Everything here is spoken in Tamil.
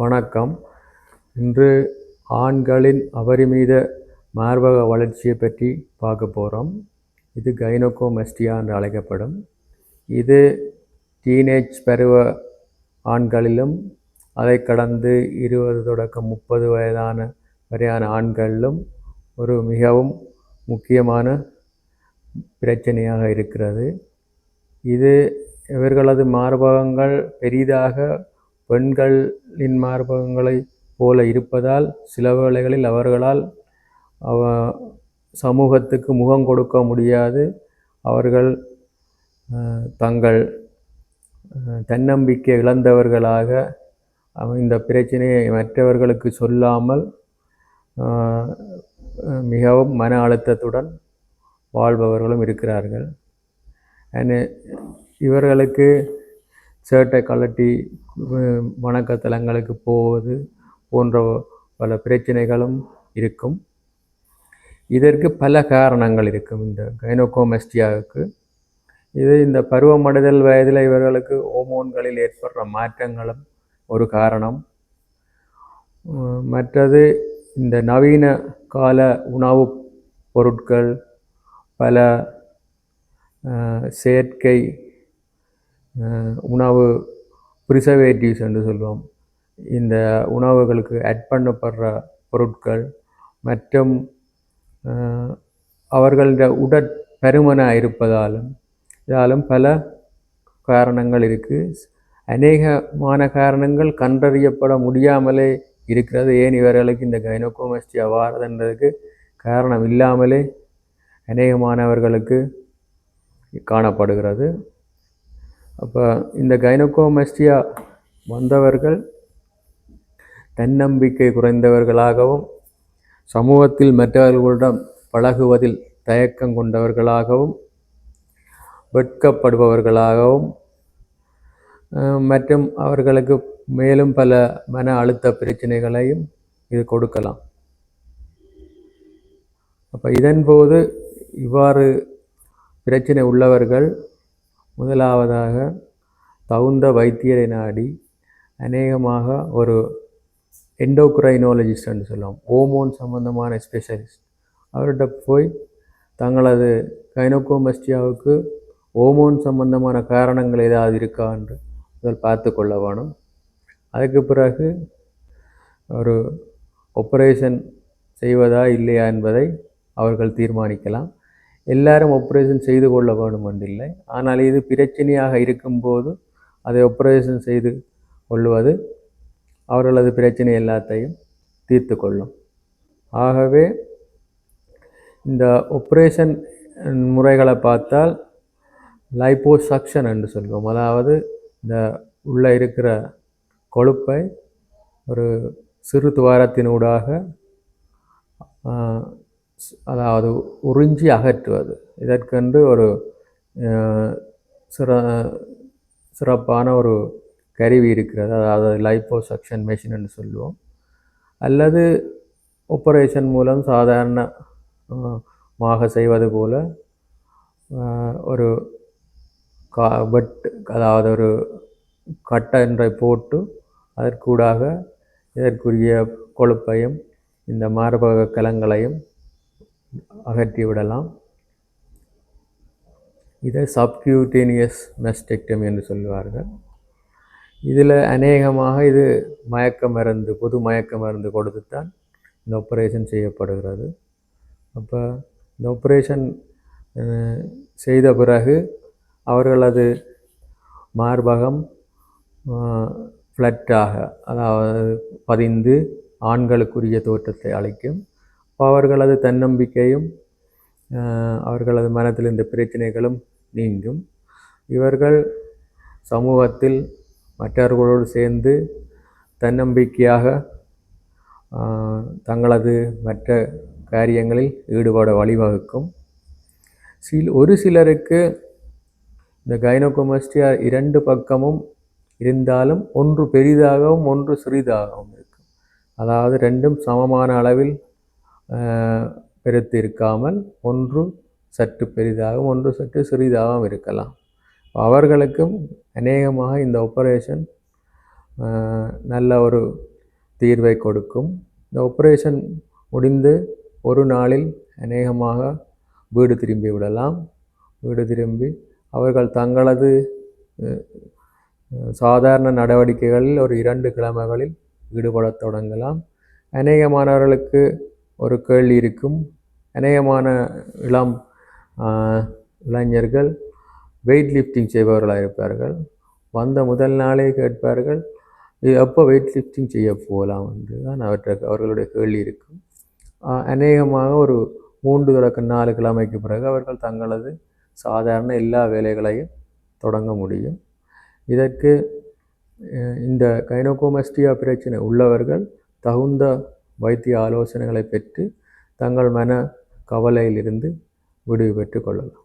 வணக்கம். இன்று ஆண்களின் அபரிமித மார்பக வளர்ச்சியை பற்றி பார்க்க போகிறோம் இது கைனோகோமஸ்டியா என்று அழைக்கப்படும். இது டீனேஜ் பருவ ஆண்களிலும் அதை கடந்து இருபது தொடக்கம் முப்பது வயதான வரையான ஆண்களிலும் ஒரு மிகவும் முக்கியமான பிரச்சனையாக இருக்கிறது. இது இவர்களது மார்பகங்கள் பெரிதாக பெண்களின் மார்பகங்களைப் போல இருப்பதால் சில வேளைகளில் அவர்களால் அவ சமூகத்துக்கு முகம் கொடுக்க முடியாது. அவர்கள் தங்கள் தன்னம்பிக்கை இழந்தவர்களாக இந்த பிரச்சனையை மற்றவர்களுக்கு சொல்லாமல் மிகவும் மன அழுத்தத்துடன் வாழ்பவர்களும் இருக்கிறார்கள். அண்ட் இவர்களுக்கு சேட்டை கலட்டி வணக்கத்தலங்களுக்கு போவது போன்ற பல பிரச்சனைகளும் இருக்கும். இதற்கு பல காரணங்கள் இருக்கும் இந்த கைனோகோமெஸ்டியாவுக்கு இது இந்த பருவமடைதல் வயதில் இவர்களுக்கு ஹோமோன்களில் ஏற்படுற மாற்றங்களும் ஒரு காரணம். மற்றது இந்த நவீன கால உணவு பொருட்கள் பல செயற்கை உணவு ப்ரிசர்வேட்டிவ்ஸ் என்று சொல்லுவோம். இந்த உணவுகளுக்கு ஆட் பண்ணப்படுற பொருட்கள் மற்றும் அஹ், அவர்கள உடற்பருமனாக இருப்பதாலும் இதாலும் பல காரணங்கள் இருக்குது அநேகமான காரணங்கள் கண்டறியப்பட முடியாமலே இருக்கிறது. ஏன் இவர்களுக்கு இந்த கைனோகோமஸ்டியா வாரதுன்றதுக்கு காரணம் இல்லாமலே அநேகமானவர்களுக்கு காணப்படுகிறது. அப்போ இந்த கைனோகோமஸ்டியா வந்தவர்கள் தன்னம்பிக்கை குறைந்தவர்களாகவும் சமூகத்தில் மற்றவர்களிடம் பழகுவதில் தயக்கம் கொண்டவர்களாகவும் வெட்கப்படுபவர்களாகவும் மற்றும் அவர்களுக்கு மேலும் பல மன அழுத்த பிரச்சனைகளையும் இது கொடுக்கலாம். அப்போ இதன்போது இவ்வாறு பிரச்சனை உள்ளவர்கள் முதலாவதாக தகுந்த வைத்தியரை நாடி அநேகமாக ஒரு எண்டோக்ரைனாலஜிஸ்ட்னு சொல்லுவோம். ஹோமோன் சம்பந்தமான ஸ்பெஷலிஸ்ட் அவர்கிட்ட போய் தங்களது கைனோகோமஸ்டியாவுக்கு ஹோமோன் சம்பந்தமான காரணங்கள் ஏதாவது இருக்கா என்று முதல் பார்த்து கொள்ள வேணும். அதுக்கு பிறகு ஒரு ஆப்ரேஷன் செய்வதா இல்லையா என்பதை அவர்கள் தீர்மானிக்கலாம். எல்லாரும் ஆப்ரேஷன் செய்து கொள்ள வேண்டும் என்றில்லை. ஆனால் இது பிரச்சனையாக இருக்கும்போது அதை ஆப்ரேஷன் செய்து கொள்வது அவர்களது பிரச்சனை எல்லாத்தையும் தீர்த்து கொள்ளும் ஆகவே இந்த ஆப்ரேஷன் முறைகளை பார்த்தால் லைப்போசக்ஷன் என்று சொல்வோம். அதாவது இந்த உள்ளே இருக்கிற கொழுப்பை ஒரு சிறு துவாரத்தினூடாக அதாவது உறிஞ்சி அகற்றுவது. இதற்கென்று ஒரு சிற சிறப்பான ஒரு கருவி இருக்கிறது. அதாவது லைப்போசக்ஷன் மெஷின் என்று சொல்லுவோம். அல்லது ஆப்ரேஷன் மூலம் சாதாரண மாக செய்வது போல் ஒரு கா வெட் அதாவது ஒரு கட்டன்றை போட்டு அதற்கூடாக இதற்குரிய கொழுப்பையும் இந்த மார்பக கலங்களையும் அகற்றி விடலாம் இதை சப்கியூட்டேனியஸ் மெஸ்டெக்டம் என்று சொல்லுவார்கள். இதில் அநேகமாக இது மயக்க மருந்து பொது மயக்க மருந்து கொடுத்து தான் இந்த ஆப்ரேஷன் செய்யப்படுகிறது. அப்போ இந்த ஆப்ரேஷன் செய்த பிறகு அவர்களது மார்பகம் ஃப்ளட்டாக அதாவது பதிந்து ஆண்களுக்குரிய தோற்றத்தை அளிக்கும். அவர்களது தன்னம்பிக்கையும் அவர்களது மனத்தில் இந்த பிரச்சனைகளும் நீங்கும். இவர்கள் சமூகத்தில் மற்றவர்களோடு சேர்ந்து தன்னம்பிக்கையாக தங்களது மற்ற காரியங்களில் ஈடுபட வழிவகுக்கும். சில் ஒரு சிலருக்கு இந்த கைனோகோமஸ்டியா இரண்டு பக்கமும் இருந்தாலும் ஒன்று பெரிதாகவும் ஒன்று சிறிதாகவும் இருக்கும். அதாவது ரெண்டும் சமமான அளவில் பெருத்து இருக்காமல் ஒன்று சற்று பெரிதாகவும் ஒன்று சற்று சிறிதாகவும் இருக்கலாம். அவர்களுக்கும் அநேகமாக இந்த ஆப்ரேஷன் நல்ல ஒரு தீர்வை கொடுக்கும். இந்த ஆப்ரேஷன் முடிந்து ஒரு நாளில் அநேகமாக வீடு திரும்பி விடலாம். வீடு திரும்பி அவர்கள் தங்களது சாதாரண நடவடிக்கைகளில் ஒரு இரண்டு கிழமைகளில் ஈடுபடத் தொடங்கலாம். அநேகமானவர்களுக்கு ஒரு கேள்வி இருக்கும். அநேகமான இளம் இளைஞர்கள் வெயிட் லிஃப்டிங் செய்பவர்களாக இருப்பார்கள். வந்த முதல் நாளே கேட்பார்கள் "இது எப்போ வெயிட் லிஃப்டிங் செய்ய போகலாம் என்று தான் அவற்றை அவர்களுடைய கேள்வி இருக்கும். அநேகமாக ஒரு மூன்று தொடக்க நாலு கிழமைக்கு பிறகு அவர்கள் தங்களது சாதாரண எல்லா வேலைகளையும் தொடங்க முடியும். இதற்கு இந்த கைனோகோமஸ்டியா பிரச்சனை உள்ளவர்கள் தகுந்த வைத்திய ஆலோசனைகளை பெற்று தங்கள் மன கவலையிலிருந்து விடுவி பெற்று கொள்ளலாம்.